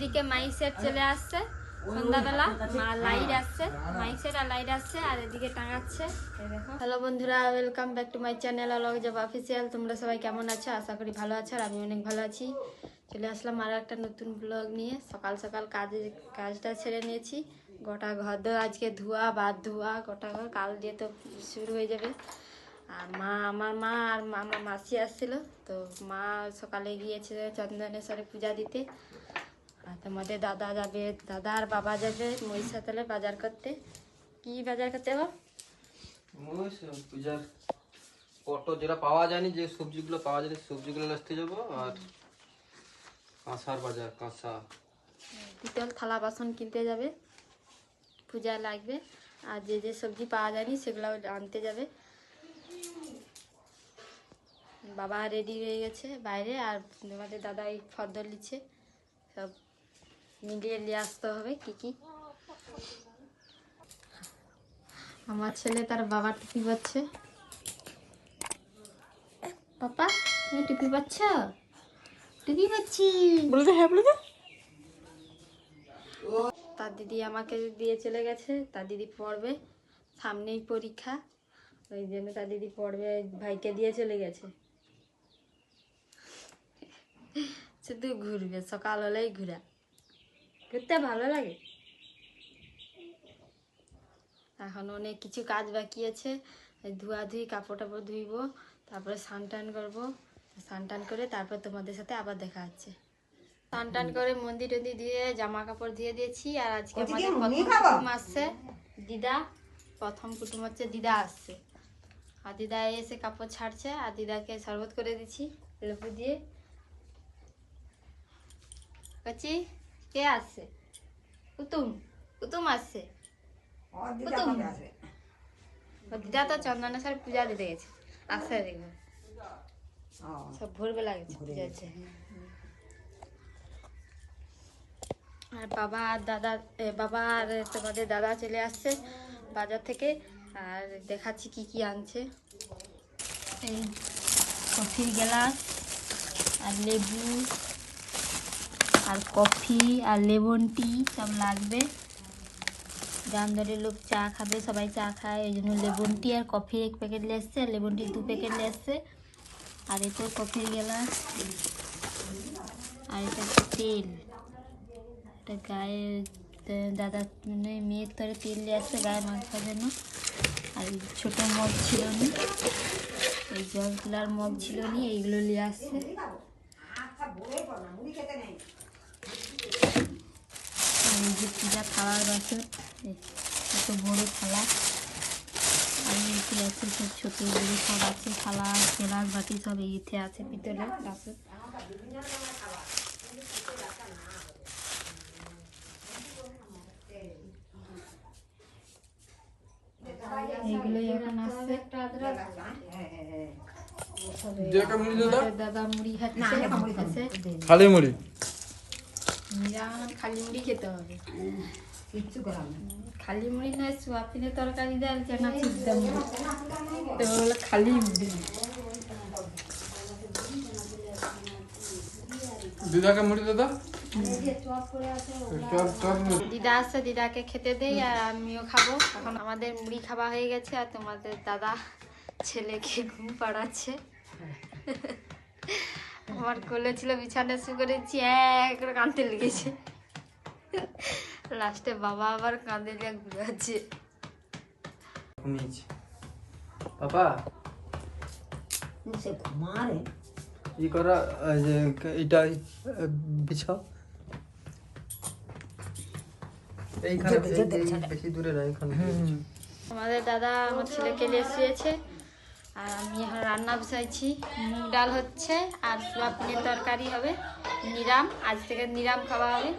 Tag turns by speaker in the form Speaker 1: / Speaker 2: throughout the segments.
Speaker 1: এদিকে mic set চলে আসছে। সন্ধ্যাবেলা মা লাইট আসছে মাইক সেট আর লাইট আসছে, আর এদিকে টাঙাচ্ছে। হ্যালো বন্ধুরা welcome back to my channel অলগ জব অফিসিয়াল তোমরা সবাই কেমন আছো? আশা করি ভালো আছো, আর আমি অনেক ভালো আছি। চলে আসলাম আরও একটা নতুন ব্লগ নিয়ে। সকাল সকাল কাজে, কাজটা ছেড়ে নিয়েছি। গোটা ঘর দর, আজকে ধোয়া, বাদ ধোয়া, গোটা ঘর, কাল দিয়ে তো শুরু হয়ে যাবে। আর মা, আমার মা আর আমার মাসি আসছিল, তো মা সকালে গিয়েছে চন্দনেশ্বরে পূজা দিতে। তোমাদের দাদা যাবে দাদা আর বাবা যাবে মহিষা মহিষাতলে বাজার করতে। কি বাজার করতে হবে?
Speaker 2: পূজার অটো যেটা পাওয়া যায়নি যে সবজিগুলো পাওয়া যায়নি সবজিগুলো আসতে যাব আর কাঁসার বাজার কাঁসা।
Speaker 1: পিতল থালা বাসন কিনতে যাবে পূজায় লাগবে। আর যে যে সবজি পাওয়া যায়নি সেগুলো আনতে যাবে। বাবা রেডি হয়ে গেছে বাইরে আর তোমাদের দাদা এই ফর্দর লিচ্ছে সব মিলিয়ে নিয়ে আসতে হবে কি কি? আমার ছেলে তার বাবার টুপি পাচ্ছে। পাপা তুমি টুপি পাচ্ছ? টুপি পাচ্ছি।
Speaker 3: বলতে হ্যাঁ
Speaker 1: তার দিদি আমাকে দিয়ে চলে গেছে তার দিদি পড়বে। সামনেই পরীক্ষা ওই জন্য তার দিদি পড়বে ভাইকে দিয়ে চলে গেছে। শুধু ঘুরবে সকাল হলেই ঘুরা। ঘুরতে ভালো লাগে? এখন অনেক কিছু কাজ বাকি আছে। এই ধোয়াধুয়ি কাপড় টাপড় ধুইব তারপরে স্নান টান করব। স্নান টান করে তারপর তোমাদের সাথে আবার দেখা হচ্ছে। স্নান টান করে মন্দির টন্দির দিয়ে জামা কাপড় দিয়ে দিয়েছি আর আজকে আমাদের প্রথম কুটুম আসছে। দিদা প্রথম কুটুম হচ্ছে দিদা আসছে। আর দিদা এসে কাপড় ছাড়ছে আর দিদাকে শরবত করে দিচ্ছি লেবু দিয়ে। কচি? কে আসছে কুতুম কুতুম আসছে কুতুম দিদা তো চন্দনেশ্বর পূজা দিতে গেছে। আসছে দেখবে। সব ভোরবেলা গেছে পূজা আছে আর বাবা আর দাদা বাবা আর তোমাদের দাদা চলে আসছে বাজার থেকে। আর দেখাচ্ছি কি কি আনছে। এই কফির গ্লাস আর লেবু। আর কফি আর লেমন টি সব লাগবে। ধরে লোক চা খাবে, সবাই চা খায়, এই জন্য লেবন টি আর কফি এক প্যাকেট নিয়ে এসছে, আর লেবন টি দু প্যাকেট নিয়ে এসছে। আর এটা কফির গ্লাস আর এটা তেল। একটা গায়ে দাদা মানে মেয়ের তরে তেল নিয়ে আসছে গায়ে মাখার জন্য। আর ছোটো মগ ছিল নি। এই জল তোলার মগ ছিল নি, এইগুলো নিয়ে আসছে। যে পূজা খাওয়ার বাসন এই কত বড় থালা আর এতে আছে সব ছোটো বড়ো সব আছে থালা গ্লাস বাটি সব এতে আছে পিতলের বাসন এইগুলোই এখন আসছে। দাদা মুড়ি খাচ্ছে
Speaker 2: খালি মুড়ি।
Speaker 1: নিরাম খালি মুড়ি খেতে হবে খালি মুড়ি নয় সোয়াবিনের তরকারি দেয় কেনা সিদ্ধ মুড়ি তো বলে খালি মুড়ি
Speaker 2: দিদাকে মুড়ি দাদা
Speaker 1: দিদা আসছে দিদাকে খেতে দেই আর আমিও খাব এখন আমাদের মুড়ি খাওয়া হয়ে গেছে আর তোমাদের দাদা ছেলেকে ঘুম পাড়াচ্ছে আমার কোলে ছিল বিছানা শুয়ে করেছি এক করে কাঁদতে লেগেছে। লাস্টে বাবা আবার কাঁদে লিয়ে ঘুরাচ্ছে
Speaker 2: ঘুমিয়েছি। পাপা
Speaker 3: সে ঘুমারে।
Speaker 2: ই করা? যে এটা বিছাও। এইখানে এই- এই- বেশি দূরে না এইখানে
Speaker 1: আমাদের দাদা আমার ছেলেকে নিয়ে শুয়েছে। আর আমি এখন রান্না বসাইছি। মুগ ডাল হচ্ছে, আর সোয়াবিনের তরকারি হবে। নিরাম, আজ থেকে নিরাম খাওয়া হবে।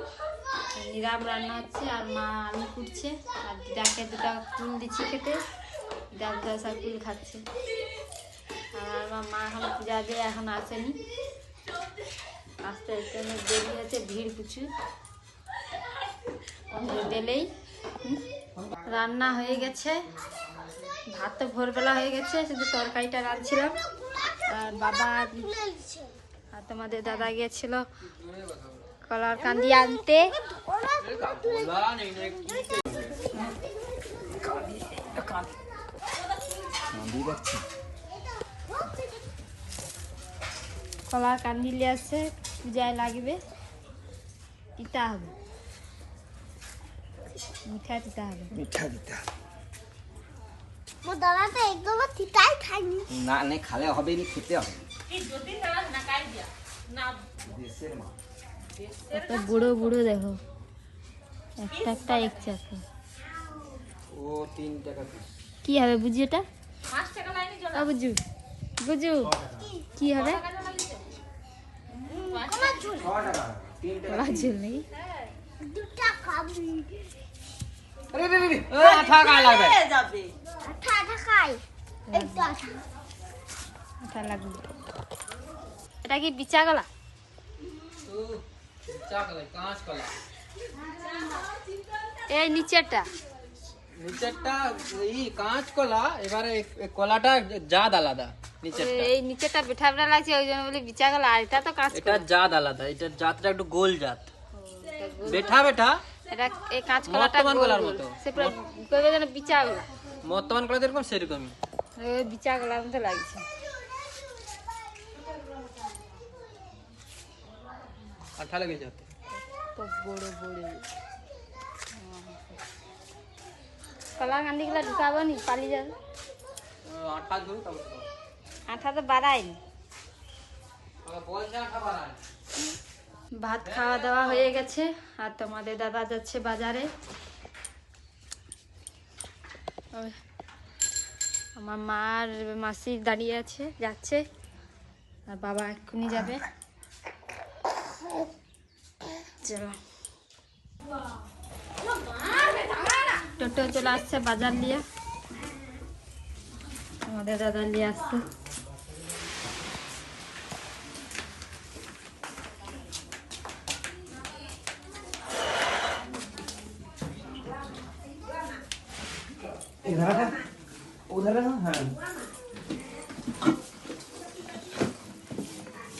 Speaker 1: নিরাম রান্না হচ্ছে, আর মা আলু কুটছে, আর দিদাকে দুটা কুল দিচ্ছি খেতে। দিদা দুটা সব কুল খাচ্ছে। আর আমার মা এখন পূজা দিয়ে এখন আসেনি। আসতে আসতে অনেক দেরি হচ্ছে, ভিড় প্রচুর। দিলেই রান্না হয়ে গেছে। ভাত তো ভোরবেলা হয়ে গেছে, শুধু তরকারিটা রাঁধছিলাম। আর বাবা আর তোমাদের দাদা গিয়েছিল কলার কান্দি আনতে। কলার কান্দি লিয়ে আসছে, পূজায় লাগবে। তিতা হবে। মিঠা তিতা হবে।
Speaker 3: মিঠা দিতে
Speaker 4: একদম খাইনি
Speaker 3: না নে খালে হবে নি খেতে হবে
Speaker 1: বুড়ো বুড়ো দেখো। একটা একটা এক চাকা। কি হবে বুঝি এটা বুঝু। বুঝু। কি হবে? ঝুল
Speaker 4: নেই।
Speaker 3: আরে রে রে লাগবে। যাবে। আঠা
Speaker 4: আঠা খাই একটু আঠা
Speaker 1: আঠা লাগবে। এটা কি বিচা গলা
Speaker 2: চা কলাই কাঁচ কলা?
Speaker 1: এই নিচেরটা।
Speaker 2: নিচেরটা এই কাঁচ কলা এবারে কলাটা জাত আলাদা নিচেরটা।
Speaker 1: এই নিচেরটা বেঠা বেঠা লাগছে ওই জন্য বলি বিচা গলা আর এটা তো কাঁচ
Speaker 2: এটা জাত আলাদা এটা জাতটা একটু গোল জাত। বেঠা বেঠা।
Speaker 1: এটা এই কাঁচ কলাটা গোল।
Speaker 2: মতো।
Speaker 1: সে পুরো কইবে যেন বিচা গলা
Speaker 2: বর্তমান কলা যেরকম সেরকমই।
Speaker 1: ওই বিচা গলার মতো লাগছে।
Speaker 2: আঠা লেগে যাতে
Speaker 1: তো বড় বড়। কলা কান্দি গুলা ঢুকাবো নি? পালি যাবে?
Speaker 2: আঠা ধরু তারপর
Speaker 1: আঠা তো বাড়ায়নি। ভাত খাওয়া দাওয়া হয়ে গেছে আর তোমাদের দাদা যাচ্ছে বাজারে। আমার মা আর মাসি দাঁড়িয়ে আছে, যাচ্ছে। আর বাবা এক্ষুনি যাবে। চলো। টোটো চলে আসছে বাজার নিয়ে। আমাদের দাদা নিয়ে আসছে
Speaker 3: इधर है उधर है हाँ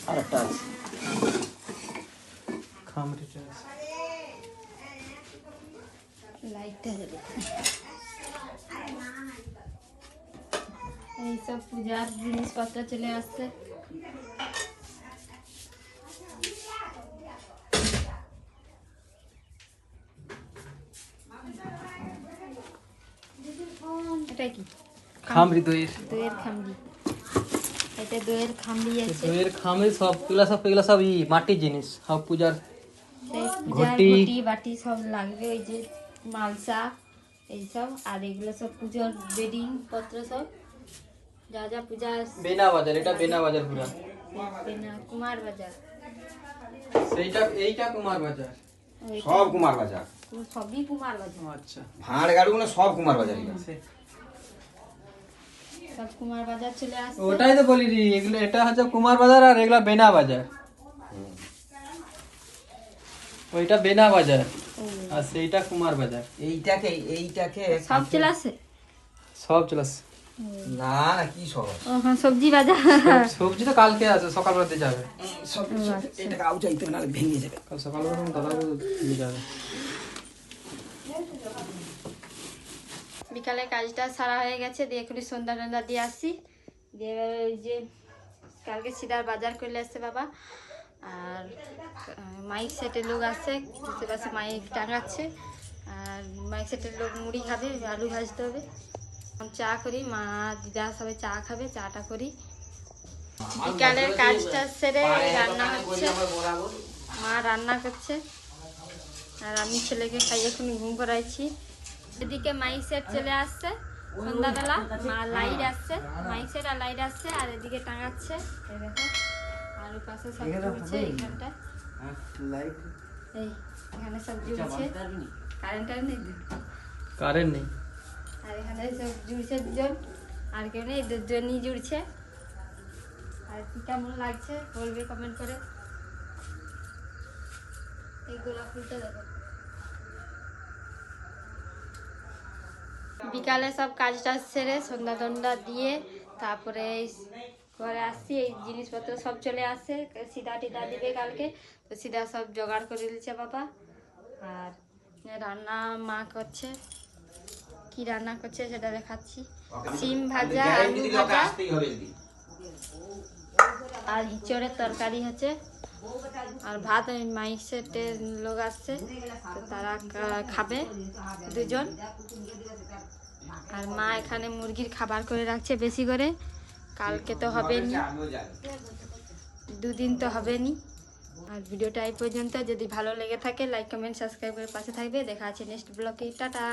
Speaker 3: আর একটা আছে
Speaker 2: খামড়িটা
Speaker 1: লাইটটা জ্বলে এইসব পূজার জিনিসপত্র চলে আসছে এটা কি?
Speaker 2: খামড়ি দইয়ের।
Speaker 1: দইয়ের খামড়ি এটা দইয়ের খামড়ি আছে।
Speaker 2: দইয়ের খামড়ি সব এগুলা সব এগুলা সব ই মাটির জিনিস সব পূজার
Speaker 1: এই পূজার
Speaker 2: ঘটি।
Speaker 1: ঘটি বাটি সব লাগবে ওই যে মালসা এইসব আর এগুলো সব পুজোর বেডিং পত্র সব। যা যা পূজা
Speaker 2: বেনা বাজার এটা বেনা বাজার পুরা।
Speaker 1: বেনা কুমার বাজার।
Speaker 2: সেইটা এইটা কুমার বাজার।
Speaker 1: ওইটা
Speaker 3: সব কুমার বাজার।
Speaker 1: সবই কুমার বাজার
Speaker 2: আচ্ছা।
Speaker 3: ভাঁড় গাড়ুগুলো সব কুমার বাজার এগুলো।
Speaker 1: সব কুমার বাজার চলে আসছে।
Speaker 2: ওটাই তো বলি রি এগুলো এটা হচ্ছে কুমার বাজার আর এগুলা বেনা বাজার। ওইটা বেনা বাজার আর সেইটা কুমার বাজার।
Speaker 3: এইটাকে এইটাকে
Speaker 1: সব চলে আসছে?
Speaker 2: সব চলে আসছে।
Speaker 3: না না কি সব
Speaker 1: হ্যাঁ সবজি বাজার।
Speaker 2: সবজি তো কালকে আছে সকালবেলা দিয়ে যাবে।
Speaker 3: সব
Speaker 1: ও, আচ্ছা।
Speaker 3: চাইতে না ভেঙে যাবে।
Speaker 2: কাল সকালবেলা তখন দাদা যাবে।
Speaker 1: বিকালে কাজটা সারা হয়ে গেছে, দিয়ে এখনই সন্ধ্যা টন্ধা দিয়ে আসি। দিয়ে ওই যে কালকে সিদার বাজার করলে আসছে বাবা। আর মাইক সেটের লোক বুঝতে পারছে মাইক টাঙাচ্ছে। আর মাইক সেটের লোক মুড়ি খাবে, আলু ভাজতে হবে। চা করি, মা, দিদা সবাই চা খাবে, চাটা করি। বিকালের কাজটা সেরে রান্না হচ্ছে। মা রান্না করছে। আর আমি ছেলেকে খাইয়ে এখন ঘুম করাইছি। এদিকে মাইক সেট চলে আসছে। সন্ধ্যাবেলা মা লাইট আসছে মাইক সেট আর লাইট আসছে আর এদিকে টাঙাচ্ছে। দেখো আর পাশে সব জুড়ছে এইখানটা এই এখানে সব জুড়ছে কারেন্ট আর নেই?
Speaker 2: কারেন্ট নেই
Speaker 1: আর এখানে সব জুড়ছে দুজন। আর কেউ নেই দুজনই জুড়ছে আর কি কেমন লাগছে বলবে কমেন্ট করে। এই গোলাপ ফুলটা দেখো। বিকালে সব কাজ টাজ সেরে সন্ধ্যা টন্ধা দিয়ে তারপরে এই ঘরে আসছি এই জিনিসপত্র সব চলে আসছে সিধা টিদা দিবে কালকে। তো সিধা সব জোগাড় করে দিচ্ছে বাবা। আর রান্না মা করছে। কি রান্না করছে সেটা দেখাচ্ছি। সিম ভাজা আলু ভাজা। আর হিচড়ের তরকারি হচ্ছে। আর ভাত ওই মাইক সেটের লোক আসছে তারা খাবে দুজন। আর মা এখানে মুরগির খাবার করে রাখছে বেশি করে। কালকে তো হবে নি দুদিন তো হবে নি আর ভিডিওটা এই পর্যন্ত। যদি ভালো লেগে থাকে লাইক কমেন্ট সাবস্ক্রাইব করে পাশে থাকবে। দেখা আছে নেক্সট ব্লগে টাটা!